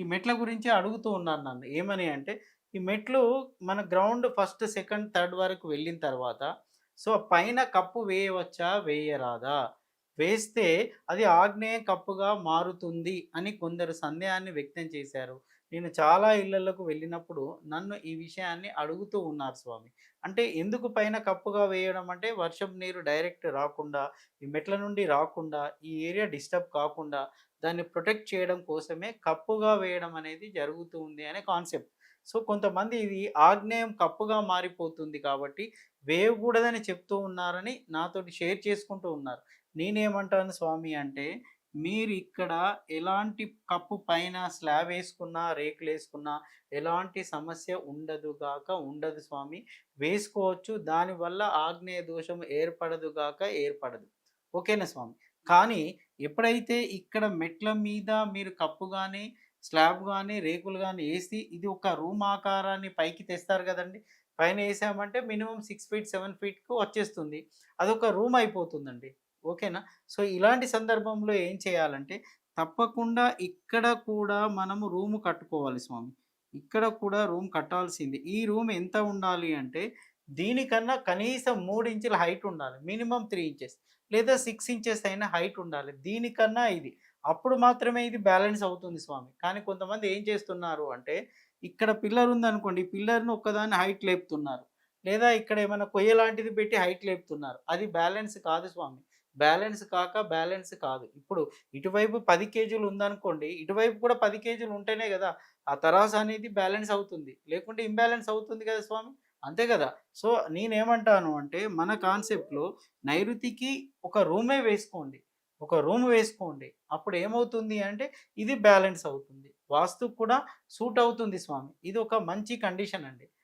ఈ మెట్ల గురించి అడుగుతూ ఉన్నాను నన్ను. ఏమని అంటే, ఈ మెట్లు మన గ్రౌండ్ ఫస్ట్, సెకండ్, థర్డ్ వరకు వెళ్ళిన తర్వాత, సో పైన కప్పు వేయవచ్చా? వేయరాదా? వేస్తే అది ఆగ్నేయ కప్పుగా మారుతుంది అని కొందరు సందేహాన్ని వ్యక్తం చేశారు. నేను చాలా ఇళ్ళలకు వెళ్ళినప్పుడు నన్ను ఈ విషయాన్ని అడుగుతూ ఉన్నారు స్వామి. అంటే ఎందుకు పైన కప్పుగా వేయడం అంటే వర్షం నీరు డైరెక్ట్ రాకుండా, ఈ మెట్ల నుండి రాకుండా, ఈ ఏరియా డిస్టర్బ్ కాకుండా దాన్ని ప్రొటెక్ట్ చేయడం కోసమే కప్పుగా వేయడం అనేది జరుగుతూ ఉంది అనే కాన్సెప్ట్. సో కొంతమంది ఇది ఆగ్నేయం కప్పుగా మారిపోతుంది కాబట్టి వేయకూడదని చెప్తూ ఉన్నారని నాతో షేర్ చేసుకుంటూ ఉన్నారు. నేనేమంటాను స్వామి అంటే, మీరు ఇక్కడ ఎలాంటి కప్పు పైన స్లాబ్ వేసుకున్నా రేకులు వేసుకున్నా ఎలాంటి సమస్య ఉండదు గాక ఉండదు స్వామి. వేసుకోవచ్చు. దానివల్ల ఆగ్నేయ దోషం ఏర్పడదు గాక ఏర్పడదు. ఓకేనా స్వామి. కానీ ఎప్పుడైతే ఇక్కడ మెట్ల మీద మీరు కప్పు కానీ స్లాబ్ కానీ రేకులు కానీ వేసి ఇది ఒక రూమ్ ఆకారాన్ని పైకి తెస్తారు కదండి పైన వేసామంటే మినిమం సిక్స్ ఫీట్, సెవెన్ ఫీట్‌కు వచ్చేస్తుంది. అదొక రూమ్ అయిపోతుందండి. ఓకేనా. సో ఇలాంటి సందర్భంలో ఏం చేయాలంటే తప్పకుండా ఇక్కడ కూడా మనము రూమ్ కట్టుకోవాలి స్వామి. ఇక్కడ కూడా రూమ్ కట్టాల్సింది ఈ రూమ్ ఎంత ఉండాలి అంటే దీనికన్నా కనీసం మూడు ఇంచుల హైట్ ఉండాలి. మినిమం త్రీ ఇంచెస్ లేదా సిక్స్ ఇంచెస్ అయినా హైట్ ఉండాలి. దీనికన్నా ఇది. అప్పుడు మాత్రమే ఇది బ్యాలెన్స్ అవుతుంది స్వామి. కానీ కొంతమంది ఏం చేస్తున్నారు అంటే ఇక్కడ పిల్లర్ ఉందనుకోండి. ఈ పిల్లర్ను ఒక్కదాన్ని హైట్ లేపుతున్నారు. లేదా ఇక్కడ ఏమైనా కొయ్య లాంటిది పెట్టి హైట్ లేపుతున్నారు. అది బ్యాలెన్స్ కాదు స్వామి. బ్యాలెన్స్ కాక బ్యాలెన్స్ కాదు. ఇప్పుడు ఇటువైపు పది కేజీలు ఉందనుకోండి. ఇటువైపు కూడా పది కేజీలు ఉంటేనే కదా ఆ తరాసు అనేది బ్యాలెన్స్ అవుతుంది. లేకుంటే ఇంబ్యాలెన్స్ అవుతుంది కదా స్వామి. అంతే కదా సో నేనేమంటాను అంటే మన కాన్సెప్ట్‌లో నైరుతికి ఒక రూమే వేసుకోండి. ఒక రూమ్ వేసుకోండి. అప్పుడు ఏమవుతుంది అంటే ఇది బ్యాలెన్స్ అవుతుంది. వాస్తు కూడా సూట్ అవుతుంది స్వామి. ఇది ఒక మంచి కండిషన్ అండి.